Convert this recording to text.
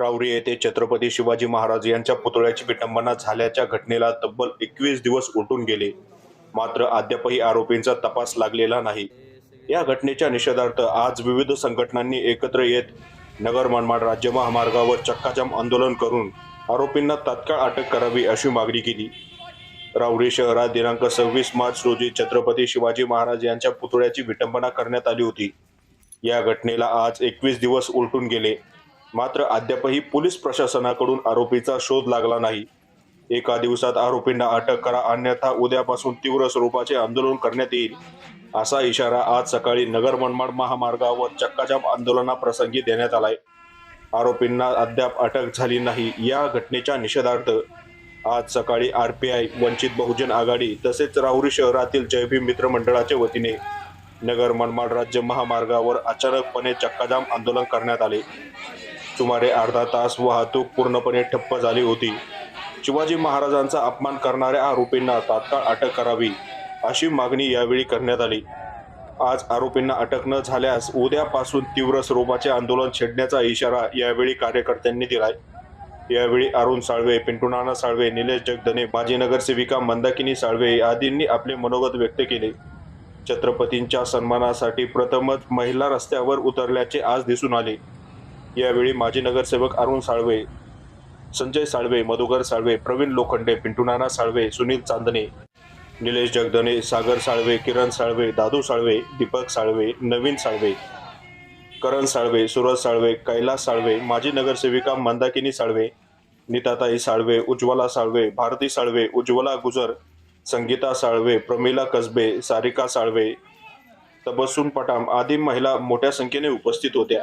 राऊरी येथे छत्रपती शिवाजी महाराज यांच्या पुतळ्याची विटंबना झाल्याच्या घटनेला तब्बल एकवीस दिवस उलटून गेले. मात्र अद्यापही आरोपींचा तपास लागलेला नाही. या घटनेच्या निषेधार्थ आज विविध संघटनांनी एकत्र येत नगर मनमाड राज्य महामार्गावर चक्काजाम आंदोलन करून आरोपींना तात्काळ अटक करावी अशी मागणी केली. राऊरी शहरात दिनांक सव्वीस मार्च रोजी छत्रपती शिवाजी महाराज यांच्या पुतळ्याची विटंबना करण्यात आली होती. या घटनेला आज एकवीस दिवस उलटून गेले. मात्र अद्यापही पोलीस प्रशासनाकडून आरोपीचा शोध लागला नाही. एका दिवसात आरोपींना अटक करा अन्यथा उद्यापासून तीव्र स्वरूपाचे आंदोलन करण्यात येईल असा इशारा आज सकाळी नगर मनमाड महामार्गावर चक्काजाम आंदोलनाप्रसंगी देण्यात आलाय. आरोपींना अद्याप अटक झाली नाही. या घटनेच्या निषेधार्थ आज सकाळी R P I Vanchit Bahujan Aghadi तसेच राहुरी शहरातील जयभीम मित्र मंडळाच्या वतीने नगर मनमाड राज्य महामार्गावर अचानकपणे चक्काजाम आंदोलन करण्यात आले. सुमारे अर्धा तास वाहतूक पूर्णपणे ठप्प झाली होती. शिवाजी महाराजांचा अपमान करणाऱ्या आरोपींना तात्काळ अटक करावी अशी मागणी यावेळी करण्यात आली. आज आरोपींना अटक न झाल्यास उद्यापासून तीव्र स्वरूपाचे आंदोलन छेडण्याचा इशारा यावेळी कार्यकर्त्यांनी दिलाय. यावेळी अरुण साळवे पिंटू नाना साळवे निलेश जगदने माजी नगरसेविका मंदाकिनी साळवे आदींनी आपले मनोगत व्यक्त केले. छत्रपतींच्या सन्मानासाठी प्रथमच महिला रस्त्यावर उतरल्याचे आज दिसून आले. यावेळी माजी नगरसेवक अरुण साळवे संजय साळवे मधुकर साळवे प्रवीण लोखंडे पिंटू नाना साळवे सुनील चांदणे निलेश जगदने सागर साळवे किरण साळवे दादू साळवे दीपक साळवे नवीन साळवे करण साळवे सुरज साळवे कैलास साळवे माजी नगरसेविका मंदाकिनी साळवे नीताताई साळवे उज्ज्वला साळवे भारती साळवे उज्ज्वला गुजर संगीता साळवे प्रमिला कसबे सारिका साळवे तबस्सुम पटाम आदी महिला मोठ्या संख्येने उपस्थित होत्या.